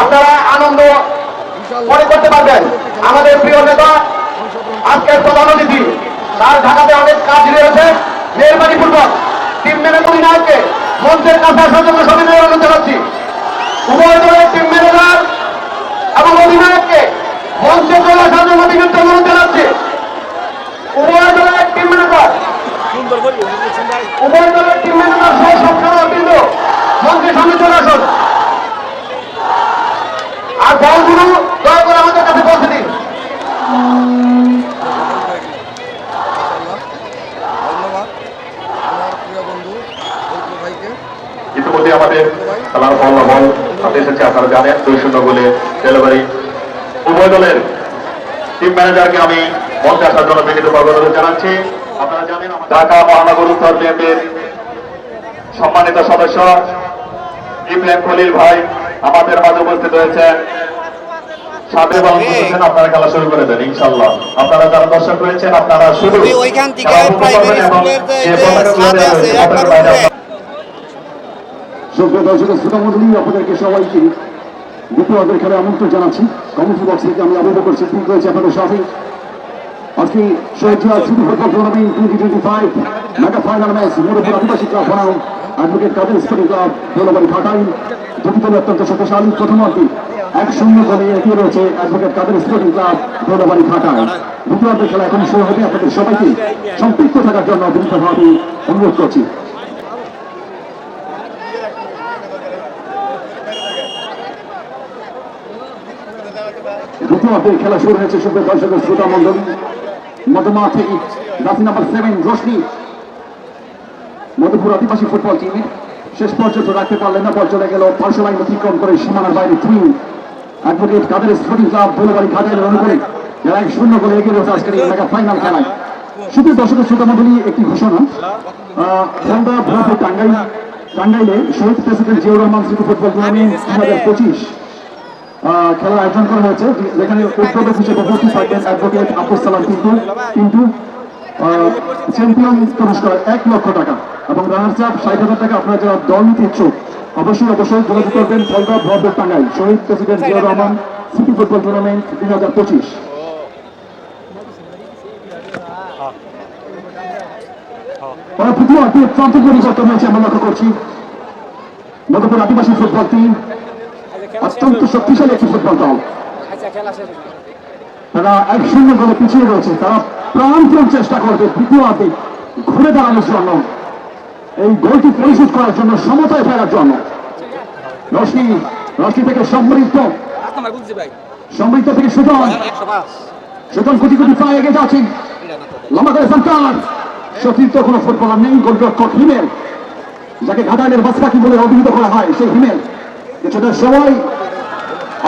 আপনারা আনন্দ মনে করতে পারবেন। আমাদের প্রিয় নেতা, আজকের প্রধান অতিথি, তার ঢাকাতে অনেক কাজ রয়েছে। মেহরবানি পূর্বক টিম ম্যানেজার অধিনায়ককে মঞ্চের কাছে আসার জন্য সবিনয় অনুরোধ জানাচ্ছি। উভয় দলের টিম ম্যানেজার এবং অধিনায়ককে মঞ্চে চলে আসার জন্য অনুরোধ উভয় দলের টিম ম্যানেজার, উভয় দলের টিম ম্যানেজার সহ সব মঞ্চের সামনে চলে আসুন। আর বলগুলো দয়া করে আমাদের কাছে পৌঁছে দিন। ইতিমধ্যে আমাদের খেলার ফলাফল হাতে এসেছে আপনারা জানেন দুই শূন্য গোলে ডেলিভারি। উভয় দলের টিম ম্যানেজারকে আমি মঞ্চে আসার জন্য বিনীত অনুরোধ জানাচ্ছি। আপনারা জানেন ঢাকা মহানগর উত্তর বিএনপির সম্মানিত সদস্য ইব্রাহিম খলিল ভাই। আমাদের মাঝে উপস্থিত হয়েছেন সাথে পালন আপনারা খেলা শুরু করে দেন ইনশাল্লাহ আপনারা যারা দর্শক রয়েছেন আপনারা শুরু ওইখান থেকে খেলা উপভোগ করবেন প্রাইমারি স্কুলের যে- যে যে পতাকাগুলো ছাদ দেওয়া আছে, হয়েছে, একবার উপরে। সুপ্রিয় দর্শক শ্রোতামন্ডলী আপনাদেরকে সবাইকে দ্বিতীয়দের খেলে আমন্ত্রণ জানাচ্ছি। কমিটি বক্স থেকে আমি আবু বকর সিদ্দিক রয়েছে আপনাদের সাথে। আজকে Shaheed Zia tournament twenty twenty five mega final match মুরব্বী আদিবাসী ক্লাব বনাম advocate Kader sporting club Dolabari Ghatai দুটি দল অত্যন্ত শক্তিশালী প্রথমার্ধে এক শূন্য গোলে এগিয়ে রয়েছে advocate Kader sporting club Dolabari Ghatai দ্বিতীয়ার্ধের খেলা এখন শুরু হবে আপনাদের সবাইকে সম্পৃক্ত থাকার জন্য বিনীতভাবে অনুরোধ করছি। দ্বিতীয় খেলা শুরু হয়েছে সুপ্রিয় দর্শকের শ্রোতা মন্ডলী মধুমা থেকে রাশি নাম্বার সেভেন রোশনি। মধুপুর আদিবাসী ফুটবল টিম শেষ পর্যন্ত রাখতে পারলেন না চলে গেল। পার্শ্ব লাইন অতিক্রম করে সীমানার বাইরে three advocate Kader sporting club Dolbari ঘাটের অনুকূলে। যারা এক শূন্য করে এগিয়ে রয়েছে আজকের মেগা ফাইনাল খেলায়। শুধু দর্শকের শ্রোতা মন্ডলী একটি ঘোষণা ফলদা ভোলাপুর টাঙ্গাইল টাঙ্গাইলে শহীদ প্রেসিডেন্ট জিয়াউর রহমান স্মৃতি ফুটবল টুর্নামেন্ট দু হাজার পঁচিশ খেলার আয়োজন করা হয়েছে। যেখানে উদ্বোধক হিসেবে উপস্থিত থাকবেন অ্যাডভোকেট আব্দুল সালাম কিন্তু কিন্তু চ্যাম্পিয়ন পুরস্কার এক লক্ষ টাকা এবং রানার্স আপ ষাট হাজার টাকা। আপনারা যারা দল নিতে ইচ্ছুক, অবশ্যই অবশ্যই যোগাযোগ করবেন ফলদা ভদ্র Tangail. Shaheed president Zia Rahman, city football tournament দুই হাজার পঁচিশ। তারা এক শূন্য গোলে পিছিয়ে রয়েছে। তারা প্রাণপণ চেষ্টা করবে দ্বিতীয় ঘুরে দাঁড়ানোর জন্য। এই গোলটি পরিশোধ করার জন্য সমতায় ফেরার জন্য। রশ্মি রশ্মি থেকে সমৃদ্ধ সমৃদ্ধ থেকে সুজন। সুজন কোটি কোটি পায়ে এগিয়ে যাচ্ছেন লম্বা করে সন্তান সতীর্থ কোনো ফুটবলার নেই, গোলরক্ষক হিমেল। যাকে ঘাটাইলের বাসপাখি বলে অভিহিত করা হয় সেই হিমেল। কিছুটা সময়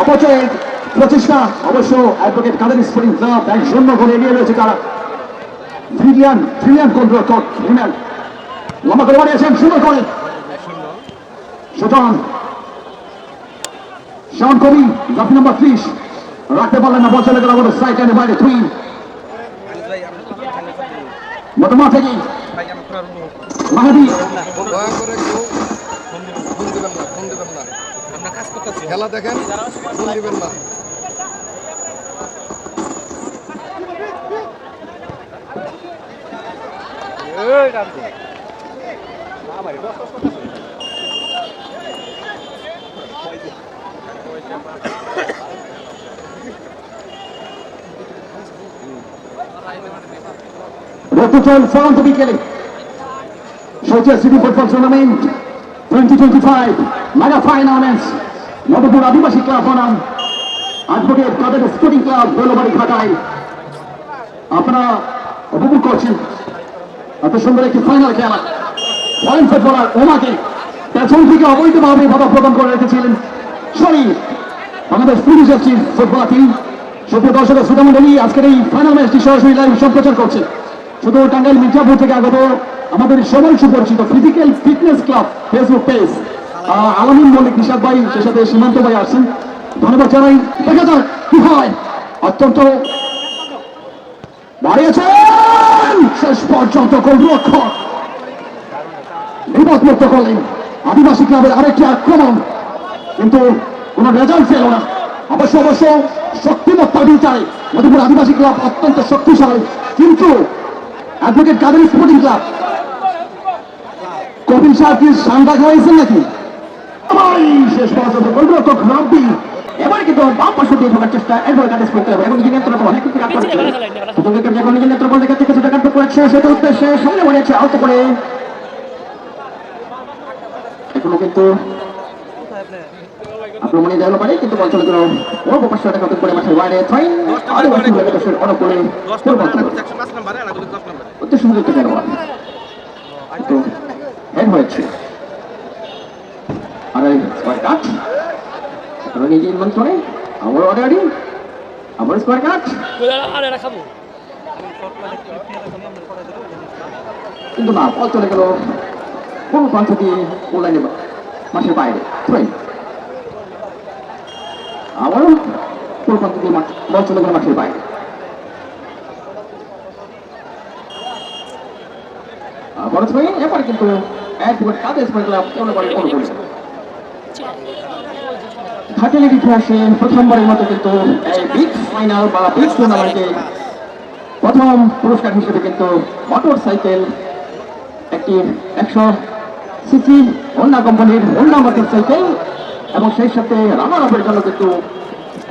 অপচয়ের প্রচেষ্টা অবশ্য অ্যাডভোকেট কাদের স্পোর্টিং ক্লাব এক শূন্য করে এগিয়ে রয়েছে তারা। ব্রিলিয়ান ব্রিলিয়ান গোলরক্ষক হিমেল লম্বা করে বাড়িয়েছেন সুন্দর করে। সুজন শাওন কবি জাতি নম্বর ত্রিশ। রাখতে পারলেন না বল চলে গেল আমাদের সাইড লাইনের বাইরে থ্রি মতমা থেকে মাহাদি। খেলা দেখেন ফোন দিবেন না। রক্তচল ফরন্ত বিকেলে সৌচিয়া city football tournament twenty twenty five mega match Nabapur আদিবাসী ক্লাব বনাম advocate Kader sporting club Dolbari ঘাটায় আপনারা উপভোগ করছেন এত সুন্দর একটি ফাইনাল খেলা। ওমাকে পেছন থেকে অবৈধভাবে বাধা প্রদান করে রেখেছিলেন টিম সুপ্রিয় দর্শকের শ্রোতামণ্ডলী আজকের এই ফাইনাল ম্যাচটি সরাসরি লাইভ সম্প্রচার করছে। শুধু টাঙ্গাইল মির্জাপুর থেকে আগত আমাদের সবাই সুপরিচিত physical fitness club Facebook page Mallick, Nishad ভাই সে সাথে সীমান্ত ভাই আসছেন। ধন্যবাদ জানাই। দেখা যাক কি হয়। অত্যন্ত বাড়িয়েছেন শেষ পর্যন্ত গোলরক্ষক বিপদমুক্ত করলেন। আদিবাসী ক্লাবের আরেকটি আক্রমণ। কিন্তু কোনো রেজাল্ট পেল না। অবশ্য অবশ্য শক্তিমত্তার বিচারে মধুপুর আদিবাসী ক্লাব অত্যন্ত শক্তিশালী। কিন্তু advocate Kader sporting club Kapil সাহেব কি সান্ডা খাওয়াইছেন নাকি? শেষ পর্যন্ত গোলরক্ষক রাব্বি এবার কিন্তু বাম পাশে দিয়ে ঢোকার চেষ্টা এরপরে কাটে স্পোর্ট ক্লাব এবং নিজের নেতৃত্ব অনেক কিছু কাজ করছে সুতরাং যখন নিজের নেতৃত্ব দেখে থেকে সেটা কাটতে করেছে সেটা উদ্দেশ্যে সামনে বাড়িয়েছে আউট করে। এখনও কিন্তু আক্রমণে দেওয়া পারে কিন্তু পাঁচশো টাকা করে দশের অনুকূলে হেড হয়েছে। আর এই কাট এখন নিজের মন্ত্রণে আমার অর্ডারি আমার স্কোয়ার কাট রাখাবো কিন্তু না বল চলে গেল। কোন প্রান্ত দিয়ে ওলাইনে মাঠের বাইরে। ফাইন আবারও কোন প্রান্ত দিয়ে মাঠ বল চলে গেল মাঠের বাইরে। আবার ছয় এবার কিন্তু একবার কাদের স্কোয়ার ক্লাব কেমন করে কোন করে ঘাটালের ইতিহাসে প্রথমবারের মতো কিন্তু এই ফাইনাল বা প্রথম পুরস্কার হিসেবে কিন্তু মোটর সাইকেল একটি একশো সিসি হন্ডা কোম্পানির হন্ডা মোটর সাইকেল এবং সেই সাথে রানার আপের জন্য কিন্তু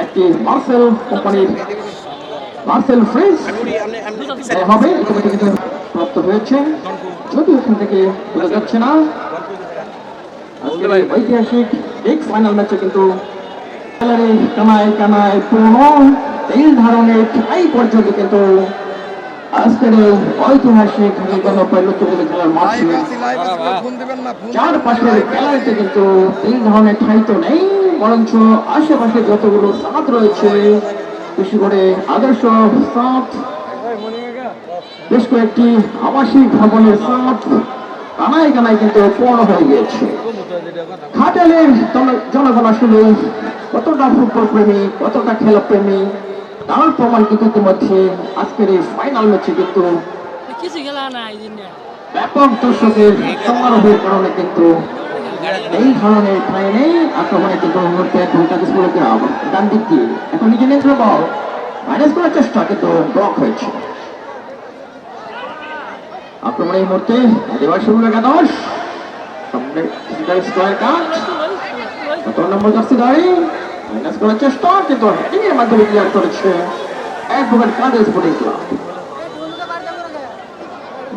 একটি মার্সেল কোম্পানির মার্সেল ফ্রিজ হবে। ইতিমধ্যে কিন্তু প্রাপ্ত হয়েছে। যদিও এখান থেকে বোঝা যাচ্ছে না ঐতিহাসিক বিগ ফাইনাল ম্যাচে কিন্তু তেল ধারণের ঠাই পর্যন্ত কিন্তু আজকের ঐতিহাসিক খেলার মাঠ গ্যালারিতে কিন্তু এই ধরনের ঠাই তো নেই বরঞ্চ আশেপাশে যতগুলো সাত রয়েছে বেশি করে আদর্শ সাত বেশ কয়েকটি আবাসিক ভবনের সাত কানায় কানায় কিন্তু পূর্ণ হয়ে গিয়েছে। ঘাটালের জন- জনগণ আসলে কতটা ফুটবল প্রেমী কতটা খেলা প্রেমী তার প্রমাণ কিন্তু ইতিমধ্যে আজকের এই ফাইনাল ম্যাচে কিন্তু ব্যাপক দর্শকের সমারোহের কারণে কিন্তু এই ধরনের ফাইনে আক্রমণে কিন্তু মুহূর্তে এখন কাজ করে ডান দিক দিয়ে এখন নিজে নেন্দ্র বল মাইনাস করার চেষ্টা কিন্তু ব্লক হয়েছে। আক্রমণে এই মুহূর্তে শুরু একাদশ। সামনে স্কোয়ার কাট কত নম্বর জার্সি দাঁড়ি মাইনাস করার চেষ্টা, কিন্তু হেডিং এর মাধ্যমে ক্লিয়ার করেছে। এক কাদের স্পোর্টিং ক্লাব।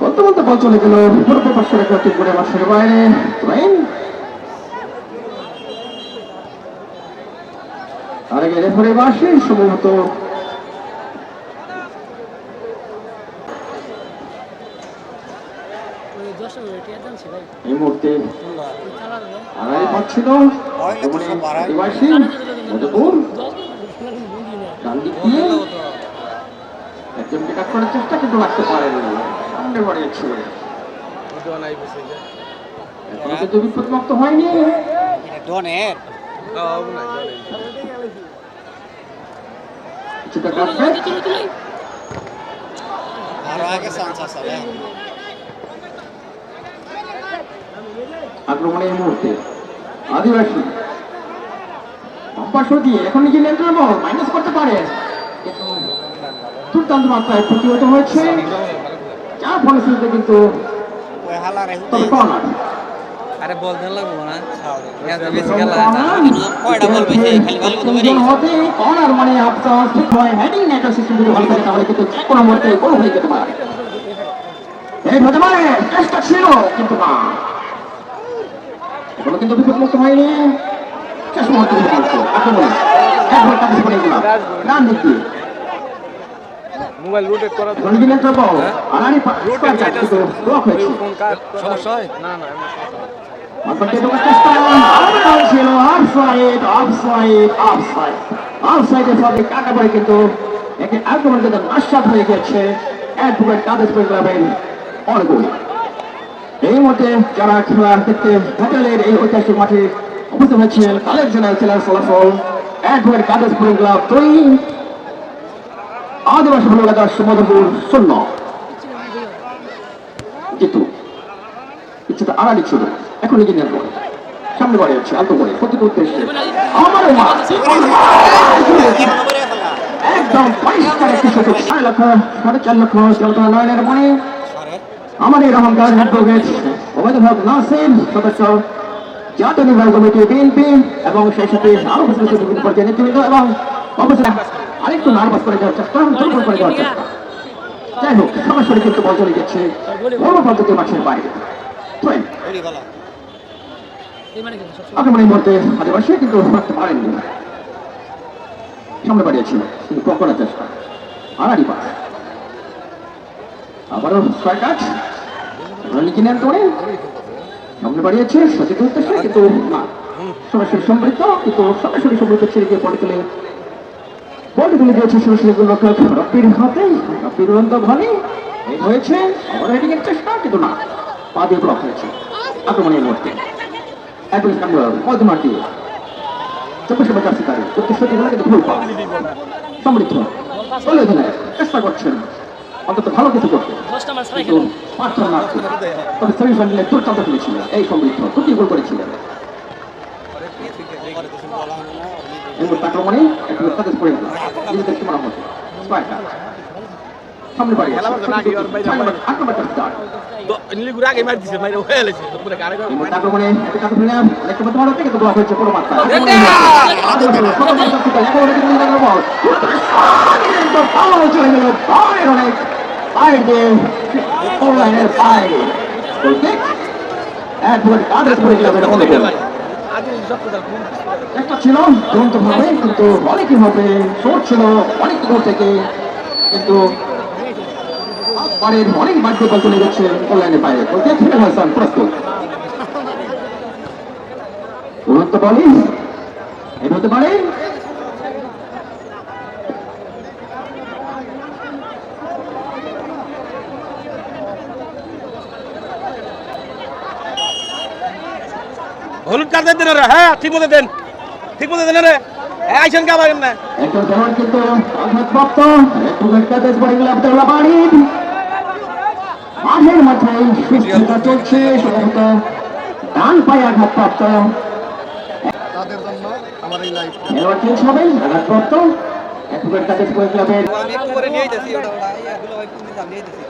বলতে বলতে বল চলে গেল। পূর্ব পাশের একটা টিপ করে মাসের বাইরে। ট্রেন আর আগে রেফারি বাসে সম্ভবত এই মুহূর্তে আড়াই পাচ্ছিল আদিবাসী মধুপুর ডান দিক দিয়ে একজনকে কাট করার চেষ্টা কিন্তু রাখতে পারেনি সামনে বাড়িয়েছিল এখনও কিন্তু বিপদমুক্ত হয়নি। ডনের? কিছুটা কাটবে। আরও আগে চান্স আছে আক্রমণে এই মুহূর্তে আদিবাসী পাশো দিয়ে এখন নিজে নিয়ন্ত্রণ বল? মাইনাস করতে পারে। দুর্দান্ত মাত্রায় প্রতিহত হয়েছে। যার ফলশ্রুতিতে কিন্তু তবে কর্নার আরে বল দেন লাগবো না। বেশি খেলা কয়টা বল পেয়েছে? খালি ভালো হবে কর্নার মানে আফসাস ঠিক হয় হেডিং নেটের সিস্টেম যদি ভালো থাকে তাহলে কিন্তু যে কোনো মুহূর্তে গোল হয়ে যেতে পারে। এই হতে পারে চেষ্টা ছিল কিন্তু না। এখনও কিন্তু বিপদমুক্ত হয়নি। শেষ মুহূর্তে বিপদমুক্ত আক্রমণ একবার কাছে পড়ে গেলাম ডান দিক দিয়ে মোবাইল রোটেট করা আনানি চার কিন্তু ব্লক হয়েছে। সমস্যা হয়? না না মাথাতে ঢোকার চেষ্টা আবার ছিল। অফসাইড অফসাইড অফসাইড অফসাইডের ফলে কাটা পড়ে কিন্তু একে আক্রমণ কিন্তু নস্বাত হয়ে গেছে এক বুকের কাদের করে অনেকগুলি এই মুহূর্তে যারা খেলা দেখতে হোটেলের এই ঐতিহাসিক মাঠে উপস্থিত হয়েছেন, তাদের জন্য খেলার ফলাফল এক বুকের কাদের ক্লাব দুই আদিবাসী ভূমিকা সুমধুপুর শূন্য। জিতু কিছুটা আড়ালি ছিল এখন নিজে নিয়ন্ত্রণ সামনে বাড়ি হচ্ছে অল্প করে প্রতিটি উদ্দেশ্যে আমার মা একদম পরিষ্কার একটি সুযোগ ছয় লক্ষ, সাড়ে চার লক্ষ চলতা নয়নের মনে আমাদের রহমকার অ্যাডভোকেট ওবায়দুল হক নাসির সদস্য জাতীয় নির্বাহী কমিটি বিএনপি এবং সেই সাথে আরও কিছু বিভিন্ন পর্যায়ে নেতৃবৃন্দ এবং অবশ্যই আরেকটু নার্ভাস করে দেওয়ার চেষ্টা করে দেওয়ার চেষ্টা। যাই হোক, সরাসরি কিন্তু বল চলে যাচ্ছে বড় পদ্ধতি মাঠের বাইরে। আক্রমণের মুহূর্তে আদিবাসী কিন্তু মারতে পারেননি। সামনে বাড়িয়েছিল কিন্তু চেষ্টা। আড়াড়ি পাস। আবারও কাজ। রনিকি নেন করে সামনে বাড়িয়েছে সচিত উদ্দেশ্যে, কিন্তু সরাসরি সমৃদ্ধ কিন্তু সরাসরি সমৃদ্ধ ছেড়ে গিয়ে পড়ে তুলে বলটি তুলে দিয়েছে সরাসরি গোলরক্ষক রপ্পির হাতে। রপ্পির উড়ন্ত এই হয়েছে আবার হেডিং এর চেষ্টা, কিন্তু না, পা দিয়ে ব্লক হয়েছে, আক্রমণের মুহূর্তে। একজন মধ্যমার দিয়ে চব্বিশ নম্বর চাষি তারিখ উদ্দেশ্য দিয়ে কিন্তু ভুল পাস সমৃদ্ধ। চেষ্টা করছেন। অন্তত ভালো কিছু করতে। পাঁচটা মারছে তবে সেমিফাইনালে দুর্দান্ত খেলেছিলেন। এই সমৃদ্ধ দুটি গোল করেছিলেন। আক্রমণে একটু তাদের পড়ে গেল। নিজেদের সামনে বাড়ি স্টার্ট আক্রমণে একটা ব্লক পুরো মাত্রা চলে গেল অনেক। বাইরে অনলাইনের বাইরে একবারে কাদের পড়ে গেল এটা বন্ধ করবে একটা ছিল দুরন্ত ভাবে কিন্তু অনেকই ভাবে শোট ছিল অনেক দূর থেকে কিন্তু পারের অনেক বাধ্য বল চলে যাচ্ছে অনলাইনের বাইরে। বলতে ফিরে হাসান প্রস্তুত। উড়ন্ত বলি এই হতে পারে হলুদ কার্ড দেন রে হ্যাঁ ঠিক মতো দেন ঠিক মতো দেন রে আইছেন কা পারেন না একজন খেলোয়াড় কিন্তু আঘাতপ্রাপ্ত একটু কাজ পড়ে গেল আবদুল্লাহ বাড়ি। মাঠের মাথায় সুস্থতা চলছে সম্ভবত ডান পায়ে আঘাতপ্রাপ্ত তাদের জন্য আমার এই লাইফ খেলোয়াড় চেঞ্জ হবে আঘাতপ্রাপ্ত একটু কাজ পড়ে ক্লাবের আমি একটু করে নিয়ে যাচ্ছি ওটা ওটা এগুলো দিন নিয়ে যাচ্ছি।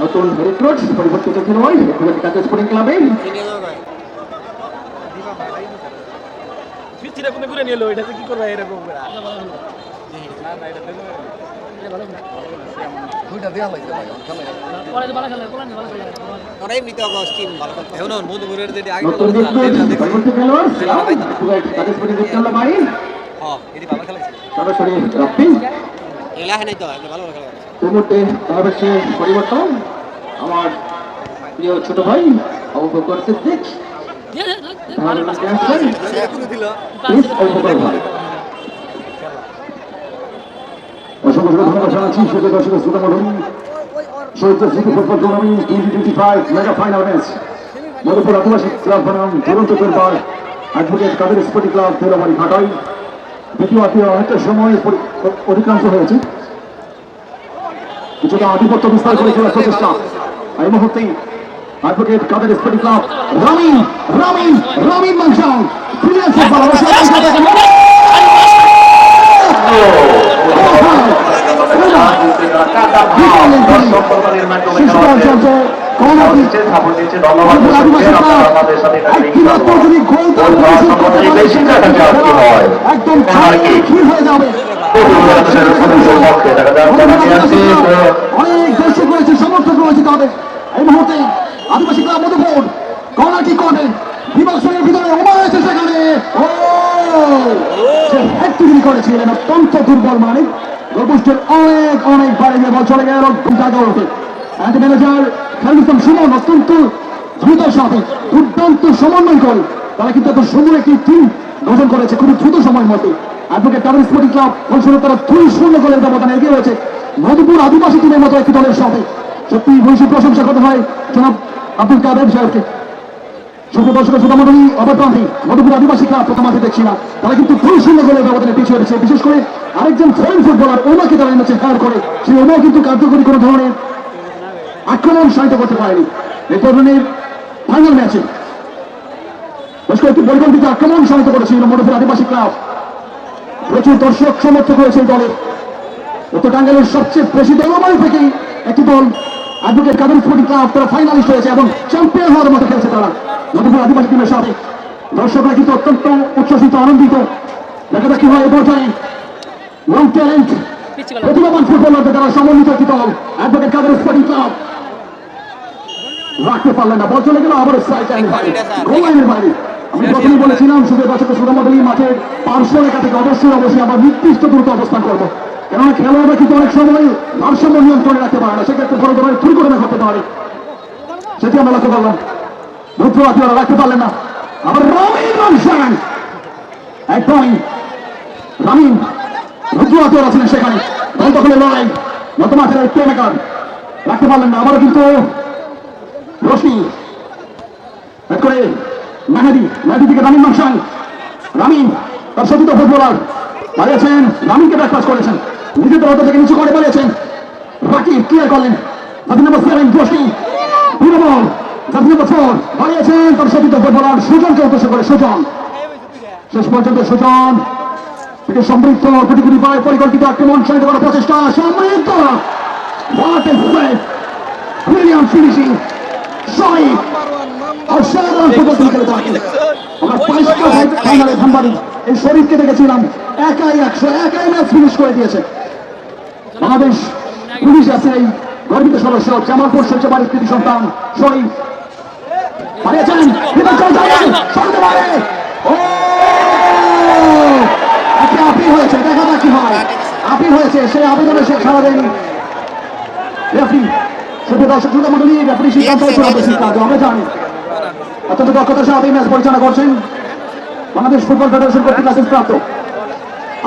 নতুন রিক্রুট পরিবর্তিত খেলোয়াড় একটু কাজ স্পোর্টিং ক্লাবে ফিচিরে কোনে করে নিলো এটা কি করবে এরকম হ্যাঁ হয় পরিবর্তন। আমার প্রিয় ছোট ভাই অবকর সিদ্দিক অসংখ্য ধন্যবাদ। জানাচ্ছি সেটা দর্শক শ্রোতা মন্ডলী শহীদ city football tournament twenty twenty five mega final match Madhupur আদিবাসী ক্লাব বনাম দুরন্ত দরবার advocate Kader sporting club Telabari Ghatai দ্বিতীয় আত্মীয় অনেকটা সময় অধিকাংশ হয়েছে কিছুটা আধিপত্য বিস্তার করে চলার প্রচেষ্টা এই মুহূর্তে advocate Kader sporting club Ramin Ramin Ramin Mansang ফিরে আসছে সাথে একদম হয়ে যাবে অনেক দর্শক রয়েছে সমর্থক রয়েছে তাদের এই মুহূর্তে আদিবাসী ক্লাব মধুপুর কর্নাটি কোর্টে বিভাগের ভিতরে ওমা রয়েছে সেখানে। ও! তৈরি করেছিলেন অত্যন্ত দুর্বল মানিক গোলপোস্টের অনেক অনেক বাইরে গিয়ে বল চলে গেল। ওঠে অ্যান্ড ম্যানেজার খেলুসম সুমন অত্যন্ত দ্রুত সাথে, দুর্দান্ত সমন্বয় করে। তারা কিন্তু এত সুন্দর একটি টিম গঠন করেছে, খুবই দ্রুত সময়ের মধ্যে। অ্যাডভোকেট টাউন স্পোর্টিং ক্লাব ফলস্বরূপ তারা দুই শূন্য গোলের ব্যবধানে এগিয়ে রয়েছে। মধুপুর আদিবাসী টিমের মতো একটি দলের সাথে। সত্যি ভূষী প্রশংসা করতে হয়। জনাব আব্দুল কাদের সাহেবকে শুভ দর্শক শ্রোতামণ্ডলী অবপ্রান্তি মধুপুর আদিবাসী ক্লাব প্রথম মাঠে দেখছি না। তারা কিন্তু দুই শূন্য গোলের ব্যবধানে পিছিয়ে রয়েছে। বিশেষ করে আরেকজন ফরেন ফুটবলার ওমাকে তারা এনেছে হার করে। সেই ওমা কিন্তু কার্যকরী কোনো ধরনের আক্রমণ সাহিত্য করতে পারেনি। এই ধরনের ফাইনাল ম্যাচে বেশ কয়েকটি পরিকল্পিত আক্রমণ সমিত করেছিল মধুপুর আদিবাসী ক্লাব। প্রচুর দর্শক সমর্থক হয়েছে এই দলে। উত্তর টাঙ্গাইলের সবচেয়ে বেশি দলবাড়ি থেকেই একটি দল অ্যাডভোকেট কাদের স্পোর্টিং ক্লাব তারা ফাইনালিস্ট হয়েছে এবং চ্যাম্পিয়ন হওয়ার মতো খেলছে তারা। মধুপুর আদিবাসী টিমের সাথে। দর্শকরা কিন্তু অত্যন্ত উচ্ছ্বসিত, আনন্দিত। দেখা যাক কি হয় এই পর্যায়ে। লং ট্যালেন্ট প্রতিভাবান ফুটবলারদের দ্বারা সমন্বিত একটি দল অ্যাডভোকেট কাদের স্পোর্টিং ক্লাব। রাখতে পারলেন না, বল চলে গেল আবার সাইড গোল লাইনের বাইরে। আমি প্রথমে বলেছিলাম শুধু দর্শক সুরমদলী মাঠের পার্শ্ব রেখা থেকে অবশ্যই অবশ্যই আমরা নির্দিষ্ট দ্রুত অবস্থান করব। কেননা খেলোয়াড়রা কিন্তু অনেক সময় ভারসাম্য নিয়ন্ত্রণে রাখতে পারে না। সেক্ষেত্রে বড় ধরনের দুর্ঘটনা ঘটতে পারে। সেটি আমরা লক্ষ্য করলাম। রুদ্র আত্মীয়রা রাখতে পারলেন না। আবার রমিন রমসান এক পয়েন্ট রামিন রুদ্র আত্মীয়রা ছিলেন সেখানে। দল দখলের লড়াই। গত মাঠের প্লে মেকার রাখতে পারলেন না। আবারও কিন্তু রশনি ব্যাট করে মেহাদি। মেহাদি থেকে রামিন মাংসান রামিন, তার সতীত ফুটবলার। বাড়িয়েছেন রামিনকে ব্যাট পাস করেছেন। নিজেদের হয়তো থেকে নিচু করে রাকিব ক্লিয়ার করলেন। নম্বর সেভেন রশনি পুরো বল তাদের নম্বর ফোর বাড়িয়েছেন তার সুজনকে উদ্দেশ্য করে, সুজন। শেষ পর্যন্ত সুজন। থেকে সমৃদ্ধ পায় পরিকল্পিত আক্রমণ সাহিত্য করার প্রচেষ্টা। সমৃদ্ধ এই শরীরকে দেখেছিলাম। একাই একশো, একাই ম্যাচ ফিনিশ করে দিয়েছে। বাংলাদেশ পুলিশ আছে এই গর্বিত সদস্য, জামালপুর সহ্য বাড়ির কৃতি সন্তান আবেদনে সে জানি। পরিচালনা করছেন বাংলাদেশ ফুটবল ফেডারেশন কর্তৃক প্রাপ্ত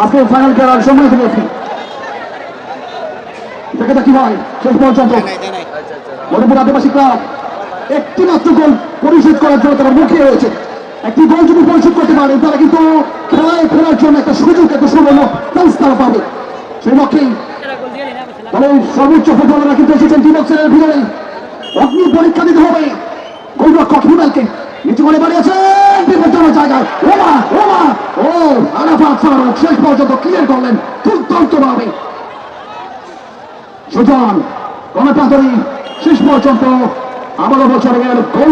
আজকে ফাইনাল খেলার সময় রেফারি। যাক কি হয় শেষ পর্যন্ত। মধুপুর আদিবাসী ক্লাব একটি মাত্র গোল পরিশোধ করার জন্য তারা মুখে রয়েছে। একটি গোল যদি পরিশোধ করতে পারে তারা কিন্তু খেলায় ফেরার জন্য একটা সুযোগ একটা সুবর্ণ চান্স তারা পাবে। সেই লক্ষ্যেই বসে দলের সর্বোচ্চ ফুটবলাররা কিন্তু এসেছেন টি বক্সের ভিতরে। অগ্নি পরীক্ষা দিতে হবে। গোলরক্ষক হিমেলকে নিচু করে বাড়িয়েছেন বিপজ্জনক জায়গায়। ওমা ওমা ও আরাফাত ফারুক শেষ পর্যন্ত ক্লিয়ার করলেন। দুর্দান্ত ভাবে সুজন গণতান্ত্রী শেষ পর্যন্ত আবারও বছর গেল গোল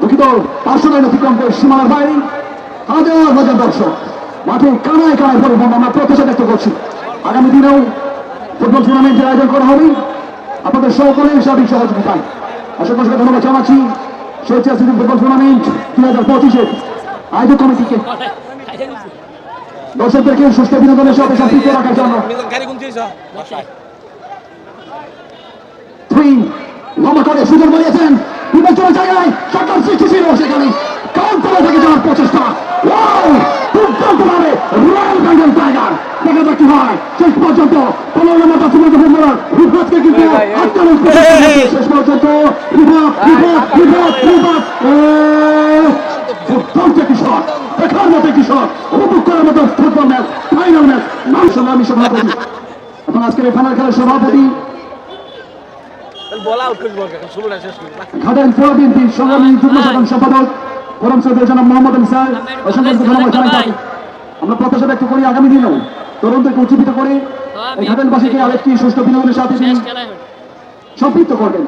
দুঃখিত পার্শ্বলাইন অতিক্রম করে সীমানার বাইরে হাজার হাজার দর্শক মাঠে কানায় কানায় পরিবহন আমরা প্রত্যাশা ব্যক্ত করছি। আগামী দিনেও ফুটবল টুর্নামেন্টের আয়োজন করা হবে। আপনাদের সকলের সার্বিক সহযোগিতায় অসংখ্য অসংখ্য ধন্যবাদ জানাচ্ছি। স্বেচ্ছা সিটি ফুটবল টুর্নামেন্ট দুই হাজার পঁচিশের আয়োজক কমিটিকে। দর্শকদেরকে সুস্থ বিনোদনের সাথে সম্পৃক্ত রাখার জন্য গাড়ি কোন জিনিস থ্রি লম্বা করে সুযোগ বাড়িয়েছেন। বিপজ্জনক জায়গায় সরকার সৃষ্টি ছিল সেখানে। কাউন্টারে থেকে যাওয়ার প্রচেষ্টা। দুর্দান্ত ভাবে রয়্যাল বেঙ্গল টাইগার দেখা যাক কি হয়। শেষ পর্যন্ত পনেরো নম্বর সুমন্ত ফুটবলার রিফাতকে কিন্তু হচ্ছে। শেষ পর্যন্ত রিফাত রিফাত রিফাত রিফাত দুর্দান্ত একটি শট দেখার মতো একটি শট উপভোগ করার মতো ফুটবল ম্যাচ ফাইনাল ম্যাচ নাম সঙ্গে আমি সভাপতি। এবং আজকের এই ফাইনাল খেলার সভাপতি ঘাটাইল পৌর বিএনপির সংগ্রামী যুগ্ম সাধারণ সম্পাদক করম সৈয়দ জনাব মোহাম্মদ অসংখ্য ধন্যবাদ জানাই আমরা প্রত্যাশা ব্যক্ত করি আগামী দিনেও তরুণদেরকে উজ্জীবিত করে এই আরেকটি সুস্থ বিনোদনের সাথে তিনি সম্পৃক্ত করবেন।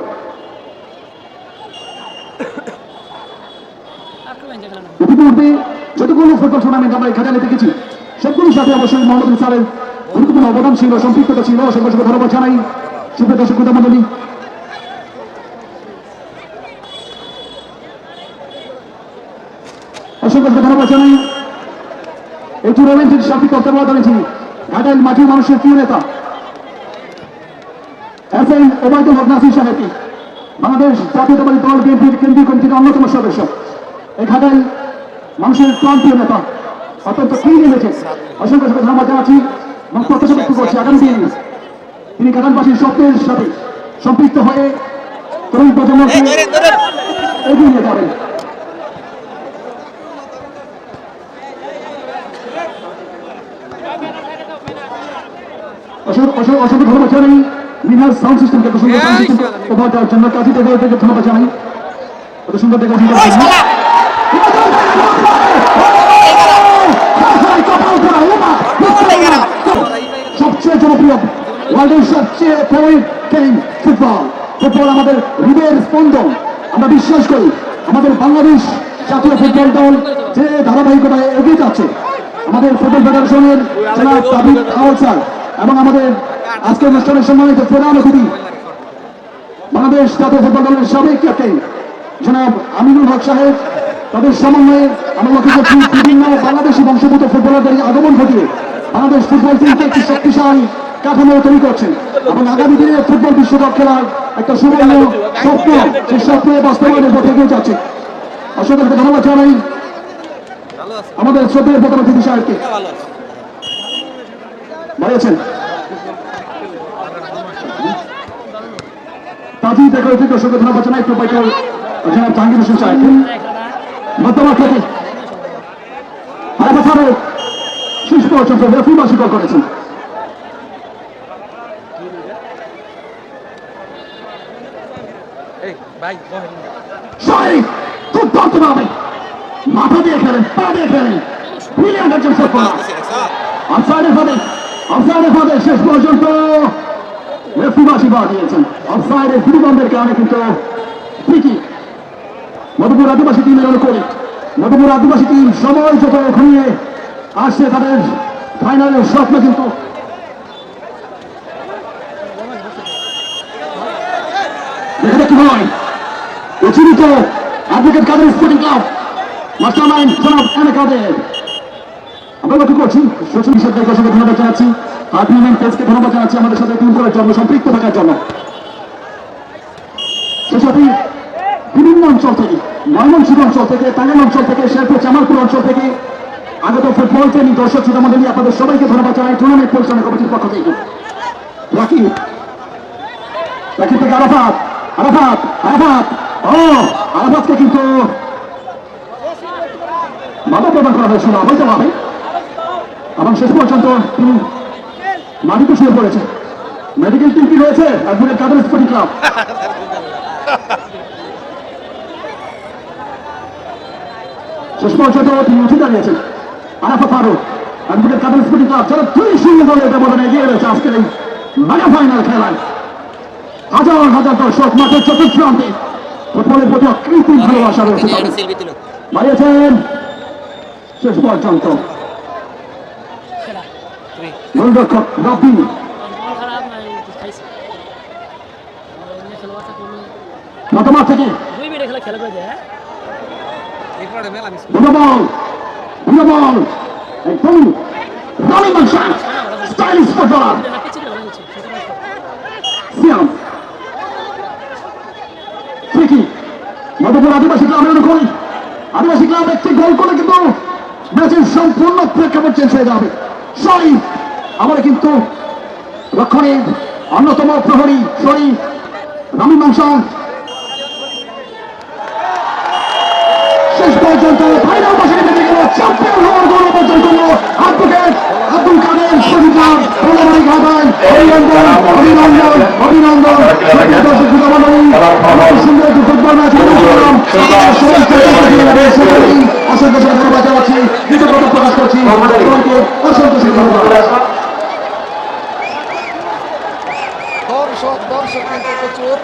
ইতিপূর্বে যতগুলো ফুটবল টুর্নামেন্ট আমরা ঘাটাইলে দেখেছি সবগুলোর সাথে অবশ্যই মোহাম্মদ আলী স্যারের গুরুত্বপূর্ণ অবদান ছিল সম্পৃক্ততা ছিল। অসংখ্য অসংখ্য ধন্যবাদ জানাই। সুপ্রিয় দর্শক মন্ডলী অসংখ্য ধন্যবাদ জানাই এই টুর্নামেন্টের সাথে কর্তব্য করেছি ঘাটাইল মাটির মানুষের প্রিয় নেতা। এস এন ওবায়দুল হক নাসির সাহেবকে। বাংলাদেশ জাতীয়তাবাদী দল বিএনপির কেন্দ্রীয় কমিটির অন্যতম সদস্য। এই ঘাটাইল মানুষের প্রান্তীয় নেতা। অত্যন্ত ক্লিন এসেছে অসংখ্য অসংখ্য ধন্যবাদ জানাচ্ছি। এবং প্রত্যাশা ব্যক্ত করছি আগামী দিন তিনি ঘাটালবাসীর স্বপ্নের সাথে সম্পৃক্ত হয়ে তরুণ প্রজন্মকে এগিয়ে নিয়ে যাবেন। অসংখ্য সাউন্ড সুন্দর সাউন্ড সিস্টেম দেওয়ার জন্য কাজী সুন্দর দেখে সবচেয়ে জনপ্রিয় ওয়ার্ল্ডের সবচেয়ে ফেভারিট গেম ফুটবল ফুটবল আমাদের হৃদয়ের স্পন্দন। আমরা বিশ্বাস করি আমাদের বাংলাদেশ জাতীয় ফুটবল দল যে ধারাবাহিকতায় এগিয়ে যাচ্ছে। আমাদের ফুটবল ফেডারেশনের তাবিদ এবং আমাদের আজকের অনুষ্ঠানের সম্মানিত প্রধান অতিথি বাংলাদেশ জাতীয় ফুটবল দলের সাবেক ক্যাপ্টেন জনাব আমিনুল হক সাহেব। তাদের সমন্বয়ে আমরা লক্ষ্য করছি বিভিন্ন বাংলাদেশি বংশোদ্ভূত ফুটবলারদের আগমন ঘটিয়ে বাংলাদেশ ফুটবল টিমকে একটি শক্তিশালী কাঠামো তৈরি করছেন এবং আগামী দিনে ফুটবল বিশ্বকাপ খেলার একটা সুবর্ণ স্বপ্ন সেই স্বপ্নে বাস্তবায়নের পথে এগিয়ে যাচ্ছে। অসংখ্য ধন্যবাদ জানাই আমাদের শ্রদ্ধেয় প্রধান অতিথি সাহেবকে। ভালো আছে বাড়িয়েছেন তাজি থেকে থেকে অসংখ্য ধন্যবাদ জানাই প্রোপাইটার জনাব জাহাঙ্গীর হোসেন সাহেবকে মধ্যমা থেকে আরেকটা ফারুক শেষ পর্যন্ত রেফি স্বীকার করেছেন। শরীফ মাথা দিয়ে খেলেন পা দিয়ে খেলেন। ব্রিলিয়ান্ট একজন ফুটবলার। অফসাইডের ফাঁদে অফসাইডের ফাঁদে শেষ পর্যন্ত রেফিবাসী বা দিয়েছেন। অফসাইডের ফিরিবন্ধের কারণে কিন্তু ফ্রিকি মধুপুর আদিবাসী টিমের অনুকূলে। মধুপুর আদিবাসী টিম সময় যত ঘনিয়ে আসছে তাদের ফাইনালের স্বপ্ন কিন্তু দেখা কি হয়। উচিত advocate Kader sporting club mastermind জনাব এনে কাদের? আমরা লক্ষ্য করছি সচিব হিসেবে দর্শককে ধন্যবাদ জানাচ্ছি। আর ইউনিয়ন পেজকে ধন্যবাদ জানাচ্ছি আমাদের সাথে টিম করার জন্য সম্পৃক্ত থাকার জন্য। সেসবই বিভিন্ন অঞ্চল থেকে, ময়মনসিংহ অঞ্চল থেকে, টাঙ্গাইল অঞ্চল থেকে, শেরপুর, জামালপুর অঞ্চল থেকে আগত ফুটবল প্রেমী দর্শক শ্রোতা মন্ডলী আপনাদের সবাইকে ধন্যবাদ জানাই। টুর্নামেন্ট পরিচালনা কমিটির পক্ষ থেকে। রাকিব রাকিব থেকে আরাফাত আরাফাত আরাফাত। ও, আরাফাতকে কিন্তু মাদক প্রদান করা হয়েছিল। অবৈধভাবে এবং শেষ পর্যন্ত তিনি মাটিতে শুয়ে পড়েছে মেডিকেল টিম কি হয়েছে অ্যাডভোকেট কাদের স্পোর্টিং ক্লাব শেষ পর্যন্ত তিনি উঠে দাঁড়িয়েছেন। আরাফা ফারুক কাদের স্পোর্টিং ক্লাব যারা দুই শূন্য দলে ব্যবধানে এগিয়ে রয়েছে আজকের এই মেগা ফাইনাল খেলায়। হাজার হাজার দর্শক মাঠের চতুর্থ্রান্তে ফুটবলের প্রতি অকৃত্রিম ভালোবাসা রয়েছে। বাড়িয়েছেন শেষ পর্যন্ত। গোলরক্ষক রবি মতামত থেকে। আদিবাসী ক্লাবের অনুকূল। আদিবাসী ক্লাব একটি গোল করে কিন্তু ম্যাচের সম্পূর্ণ প্রেক্ষাপট চেঞ্জ হয়ে যাবে? সরি আমরা কিন্তু রক্ষণের অন্যতম প্রহরী শরীফ রামি মাংস। শেষ পর্যন্ত ফাইনাল বসে গেল চ্যাম্পিয়ন হওয়ার গৌরব অর্জন অ্যাডভোকেট আব্দুল কাদের শহীদার প্রলমারি ঘাটায় অভিনন্দন অভিনন্দন অভিনন্দন দর্শক শ্রোতামণ্ডলী, আমাদের সুন্দর একটি ফুটবল ম্যাচ অনুষ্ঠিত আপনারা সমস্ত সকলেই অসংখ্য অসংখ্য ধন্যবাদ জানাচ্ছি কৃতজ্ঞতা প্রকাশ করছি সবাইকে অসংখ্য অসংখ্য ধন্যবাদ দর্শক দর্শক কিন্তু প্রচুর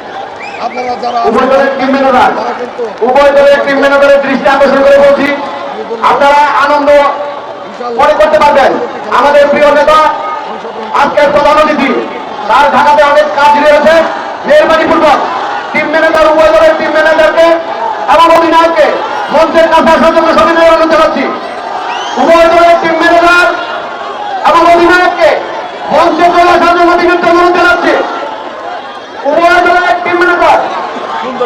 আপনারা যারা উভয় দলের টিম ম্যানেজার তারা কিন্তু উভয় দলের টিম ম্যানেজারের দৃষ্টি আকর্ষণ করে বলছি, আপনারা আনন্দ মনে করতে পারবেন। আমাদের প্রিয় নেতা, আজকের প্রধান অতিথি, তার ঢাকাতে অনেক কাজ রয়েছে। মেহরবানি পূর্বক টিম ম্যানেজার উভয় দলের টিম ম্যানেজারকে এবং অধিনায়ককে মঞ্চের কাছে আসার জন্য সবিনয় অনুরোধ জানাচ্ছি। উভয় দলের টিম ম্যানেজার এবং অধিনায়ককে মঞ্চে চলে আসার জন্য বিনীত অনুরোধ জানাচ্ছি উভয় দলের টিম ম্যানেজার সুন্দর করলি বুঝেছেন ভাই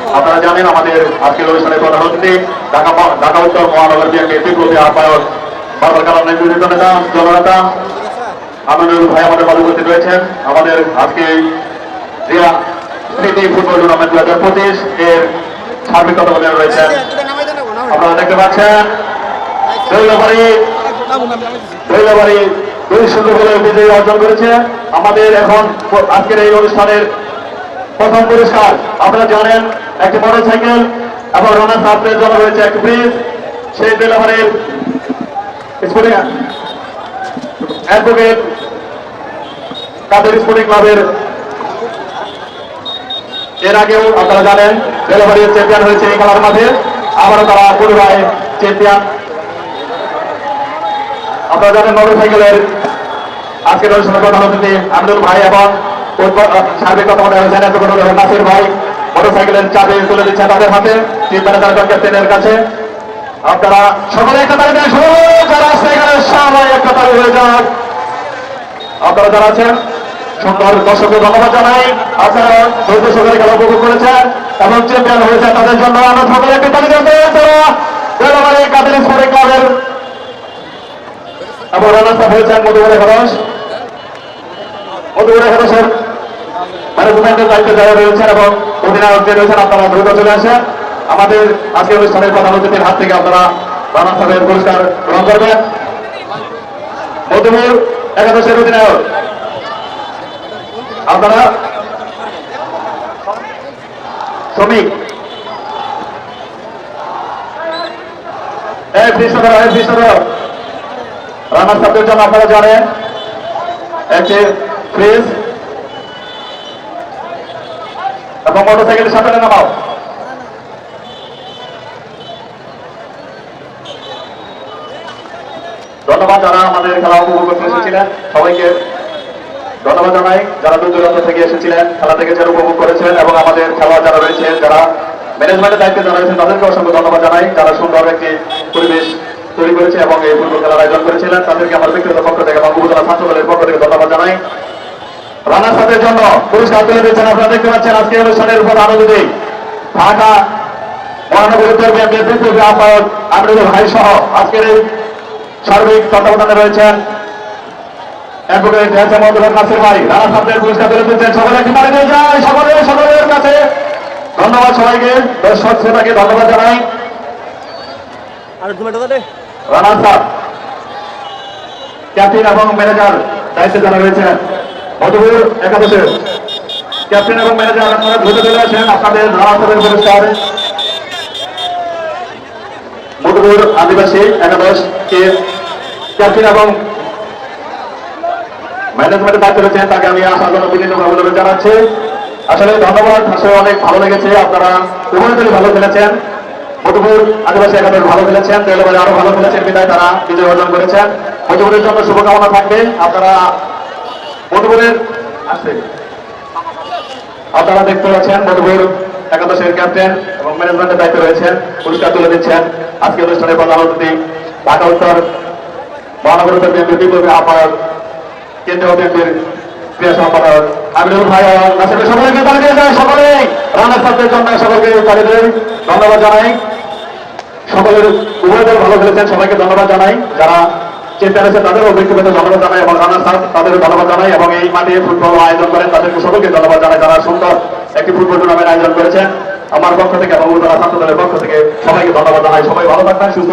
আপনারা জানেন আমাদের আজকের অনুষ্ঠানের কথা অতিথি ঢাকা উত্তর মহানগর বিএনপি বিপ্লবী আহ্বায়ক বারবার কালাম নেতৃত্ব নেতা জননেতা আমিনুল ভাই আমাদের মাঝে উপস্থিত রয়েছেন। আমাদের আজকে জিয়া স্মৃতি ফুটবল টুর্নামেন্ট দু হাজার পঁচিশ এর সার্বিক তত্ত্বাবধানে রয়েছেন। আপনারা দেখতে পাচ্ছেন, দৈলবাড়ি দৈলবাড়ি দুই শূন্য বলে বিজয়ী অর্জন করেছে। আমাদের এখন আজকের এই অনুষ্ঠানের প্রথম পুরস্কার, আপনারা জানেন, একটি মোটর সাইকেল এবং রানার সার্ফের জন্য রয়েছে একটি ব্রিজ সেই দৈলবাড়ির স্পোর্টিং অ্যাডভোকেট কাদের স্পোর্টিং ক্লাবের এর আগেও আপনারা জানেন রেলবাড়ির চ্যাম্পিয়ন হয়েছে এই খেলার মাঠে। আবারও তারা পুনরায় চ্যাম্পিয়ন আপনারা জানেন মোটর সাইকেলের আজকের অনুষ্ঠানের প্রধান অতিথি আব্দুল ভাই এবং সার্বিক এত কোনো নাসির ভাই মোটর সাইকেলের চাবি তুলে দিচ্ছেন তাদের হাতে। টিম ম্যানেজার কাছে। আপনারা সকলে একটা যারা এখানে সবাই একটা তারিখ আপনারা যারা আছেন, সুন্দর দর্শককে ধন্যবাদ জানাই। আপনারা ধৈর্য সহকারে খেলা উপভোগ করেছেন এবং চ্যাম্পিয়ন হয়েছে তাদের জন্য। আমরা সকলে একটি তালিকা দেন তারা রেলবাড়ি কাদের স্পোর্টিং ক্লাবের এবং রানার্স আপ হয়েছেন মধুবরে খরচ মধুবরে খরচের ম্যানেজমেন্টের দায়িত্বে যারা রয়েছেন এবং অধিনায়ক যে রয়েছেন, আপনারা দ্রুত চলে আসেন। আমাদের আজকের অনুষ্ঠানের প্রধান অতিথির হাত থেকে আপনারা রানার্স আপের পুরস্কার গ্রহণ করবেন। মধুবর একাদশের অধিনায়ক। আপনারা? শ্রমিক। রানার জন্য আপনারা জানেন একটি ফ্রিজ এবং মোটর সাইকেলের সামনে নামাও। ধন্যবাদ যারা আমাদের খেলা উপভোগ করতে এসেছিলেন, সবাইকে ধন্যবাদ জানাই। যারা দূর দূরান্ত থেকে এসেছিলেন, খেলা থেকে যারা উপভোগ করেছেন এবং আমাদের খেলোয়াড় যারা রয়েছেন যারা ম্যানেজমেন্টের দায়িত্বে যারা রয়েছেন, তাদেরকে অসংখ্য ধন্যবাদ জানাই। যারা সুন্দর একটি পরিবেশ তৈরি করেছে এবং এই ফুটবল খেলার আয়োজন করেছিলেন, তাদেরকে আমার ব্যক্তিগত পক্ষ থেকে এবং উপজেলা ছাত্র দলের পক্ষ থেকে ধন্যবাদ জানাই। রানার সাথের জন্য পুরস্কার তুলে দিচ্ছেন। আপনারা দেখতে পাচ্ছেন আজকে অনুষ্ঠানের প্রধান অতিথি ঢাকা মহানগর উত্তর বিএনপির বিপ্লবী আহ্বায়ক আমিরুল ভাই সহ আজকের এই সার্বিক তত্ত্বাবধানে রয়েছেন অ্যাডভোকেট ভাই। রানা সাহেবের পুরস্কার তুলে দিচ্ছেন। সকলে একটি তালি দিয়ে যায়? সকলে সকলের কাছে ধন্যবাদ সবাইকে। দর্শক শ্রোতাকে ধন্যবাদ জানাই। রানা সাহেব ক্যাপ্টেন এবং ম্যানেজার দায়িত্বে যারা রয়েছেন। মধুপুর একাদশের ক্যাপ্টেন এবং ম্যানেজার আপনারা দ্রুত চলে আসেন আপনাদের রানা পুরস্কার। মধুপুর আদিবাসী একাদশ ক্যাপ্টেন এবং ম্যানেজমেন্টের দায়িত্ব রয়েছেন তাকে আমি আসার জন্য অভিনন্দন জানাচ্ছি। আসলে ধন্যবাদ, আসলে অনেক ভালো লেগেছে, আপনারা উভয় ভালো খেলেছেন। মধুপুর আদিবাসী একাদশ ভালো খেলেছেন রেলবাড়ি আরও ভালো খেলেছেন, বিদায় তারা বিজয় অর্জন করেছেন। মধুপুরের জন্য শুভকামনা থাকবে, আপনারা মধুপুরের আপনারা দেখতে পাচ্ছেন মধুপুর একাদশের ক্যাপ্টেন এবং ম্যানেজমেন্টের দায়িত্বে রয়েছেন। পুরস্কার তুলে দিচ্ছেন। আজকে অনুষ্ঠানে প্রধান অতিথি ঢাকা উত্তর মহানগর উত্তর বিপ্লবী আহ্বায়ক, কেন্দ্রীয় বিএনপির ক্রিয়া সম্পাদক আমিরুল ভাই নাসিরের সকলকে তালি দিয়ে যায় সকলে রানার সাথে জন্য সকলকে তালি ধন্যবাদ জানাই। সকলের উভয় দল ভালো খেলেছেন। সবাইকে ধন্যবাদ জানাই। যারা চ্যাম্পিয়ন আছে তাদের অভিজ্ঞতা ধন্যবাদ জানাই এবং রানা স্যার তাদের ধন্যবাদ জানাই এবং এই মাঠে ফুটবল আয়োজন করেন তাদেরকে সকলকে ধন্যবাদ জানাই যারা সুন্দর একটি ফুটবল টুর্নামেন্ট আয়োজন করেছেন, আমার পক্ষ থেকে এবং ছাত্র দলের পক্ষ থেকে সবাইকে ধন্যবাদ জানাই। সবাই ভালো থাকবেন, সুস্থ